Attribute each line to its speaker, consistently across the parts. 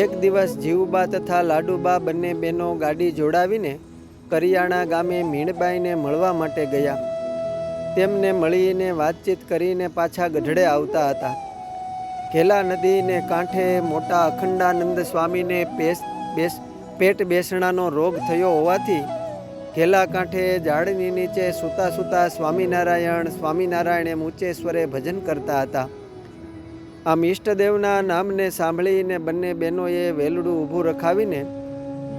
Speaker 1: એક દિવસ જીવબા તથા લાડુબા બંને બહેનો ગાડી જોડાવીને કરિયાણા ગામે મીણબાઈને મળવા માટે ગયા. તેમને મળીને વાતચીત કરીને પાછા ગઢડે આવતા હતા. ઘેલા નદીને કાંઠે મોટા અખંડાનંદ સ્વામીને પેસ, બેસ, પેટ બેસણાનો રોગ થયો હોવાથી ઘેલા કાંઠે ઝાડની નીચે સૂતા સૂતા સ્વામિનારાયણ સ્વામિનારાયણ એમ ઊંચે સ્વરે ભજન કરતા હતા. આમ ઈષ્ટદેવના નામને સાંભળીને બંને બહેનોએ વેલડું ઊભું રખાવીને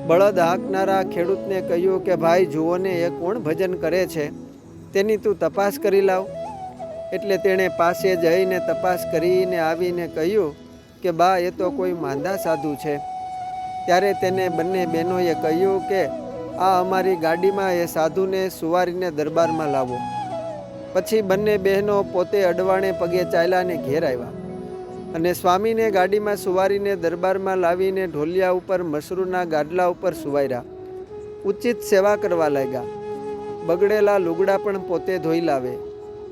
Speaker 1: બળદ હાંકનારા ખેડૂતને કહ્યું કે, ભાઈ, જુઓ ને, એ કોણ ભજન કરે છે? તેની તું તપાસ કરી લાવ. એટલે તેણે પાસે જઈને તપાસ કરીને આવીને કહ્યું કે, બા, એ તો કોઈ માંદા સાધુ છે. ત્યારે તેને બંને બહેનોએ કહ્યું કે, આ અમારી ગાડીમાં એ સાધુને સુવારીને દરબારમાં લાવો. પછી બંને બહેનો પોતે અડવાણે પગે ચાલ્યા ને ઘેર આવ્યા. અને સ્વામીને ગાડીમાં સુવારીને દરબારમાં લાવીને ઢોલિયા ઉપર, મશરૂના ગાડલા ઉપર સુવાર્યા. ઉચિત સેવા કરવા લાગ્યા. બગડેલા લુગડા પણ પોતે ધોઈ લાવે.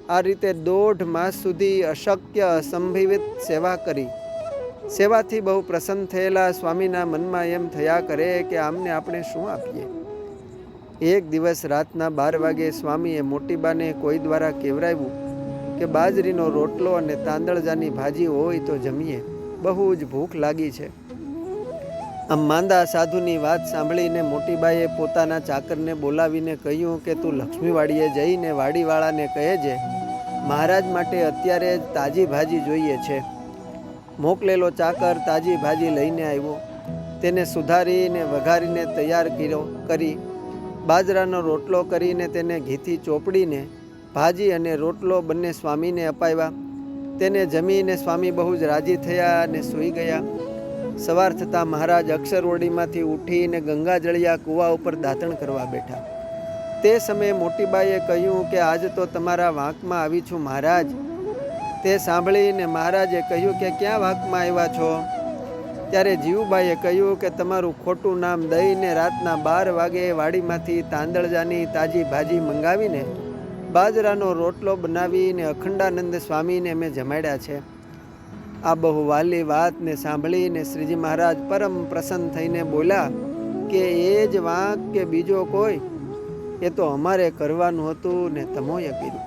Speaker 1: આ રીતે દોઢ માસ સુધી અશક્ય, અસંભવિત સેવા કરી. સેવાથી બહુ પ્રસન્ન થયેલા સ્વામીના મનમાં એમ થયા કરે કે આમને આપણે શું આપીએ? એક દિવસ રાતના બાર વાગે સ્વામીએ મોટીબાને કોઈ દ્વારા કેવરાવ્યું કે બાજરીનો રોટલો અને તાંદળજાની ભાજી હોય તો જમીએ. બહુ જ ભૂખ લાગી છે. આમ માંદા સાધુની વાત સાંભળીને મોટીબાઈએ પોતાના ચાકરને બોલાવીને કહ્યું કે તું લક્ષ્મીવાડીએ જઈને વાડીવાળાને કહેજે મહારાજ માટે અત્યારે જ તાજી ભાજી જોઈએ છે. મોકલેલો ચાકર તાજી ભાજી લઈને આવ્યો. તેને સુધારીને વઘારીને તૈયાર કર્યો, કરી. બાજરાનો રોટલો કરીને તેને ઘીથી ચોપડીને ભાજી અને રોટલો બંને સ્વામીને અપાવ્યા. તેને જમીને સ્વામી બહુ જ રાજી થયા અને સૂઈ ગયા. સવાર થતાં મહારાજ અક્ષરવડીમાંથી ઉઠીને ગંગાજળિયા કૂવા ઉપર દાંતણ કરવા બેઠા. તે સમયે મોટીબાઈએ કહ્યું કે, આજ તો તમારા વાંકમાં આવી છું મહારાજ. તે સાંભળીને મહારાજે કહ્યું કે, ક્યાં વાંકમાં આવ્યા છો? ત્યારે જીવુબાઈએ કહ્યું કે, તમારું ખોટું નામ દઈને રાતના બાર વાગે વાડીમાંથી તાંદળજાની તાજી ભાજી મંગાવીને બાજરાનો રોટલો બનાવીને અખંડાનંદ સ્વામીને મેં જમાડ્યા છે. આ બહુ વાલી વાતને સાંભળીને શ્રીજી મહારાજ પરમ પ્રસન્ન થઈને બોલ્યા કે એ જ વાંક કે બીજો કોઈ? એ તો અમારે કરવાનું હતું ને તમોએ કીધું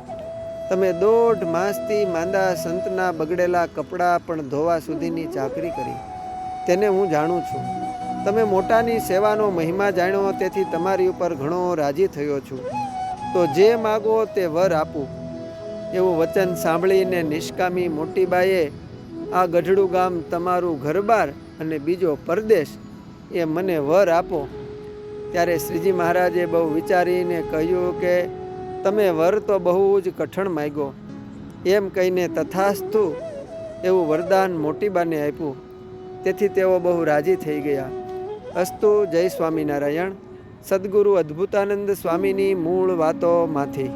Speaker 1: તમે દોઢ માસથી માંદા સંતના બગડેલા કપડાં પણ ધોવા સુધીની ચાકરી કરી. તેને હું જાણું છું. તમે મોટાની સેવાનો મહિમા જાણ્યો, તેથી તમારી ઉપર ઘણો રાજી થયો છું. તો જે માગો તે વર આપું. એવું વચન સાંભળીને નિષ્કામી મોટીબાએ આ ગઢડું ગામ તમારું ઘરબાર અને બીજો પરદેશ એ મને વર આપો. ત્યારે શ્રીજી મહારાજે બહુ વિચારીને કહ્યું કે, તમે વર તો બહુ જ કઠણ માગ્યો. એમ કહીને તથાસ્તુ એવું વરદાન મોટીબાને આપ્યું. તેથી તેઓ બહુ રાજી થઈ ગયા. અસ્તુ જય સ્વામિનારાયણ. સદગુરુ અદ્ભુતાનંદ સ્વામીની મૂળ વાતોમાંથી.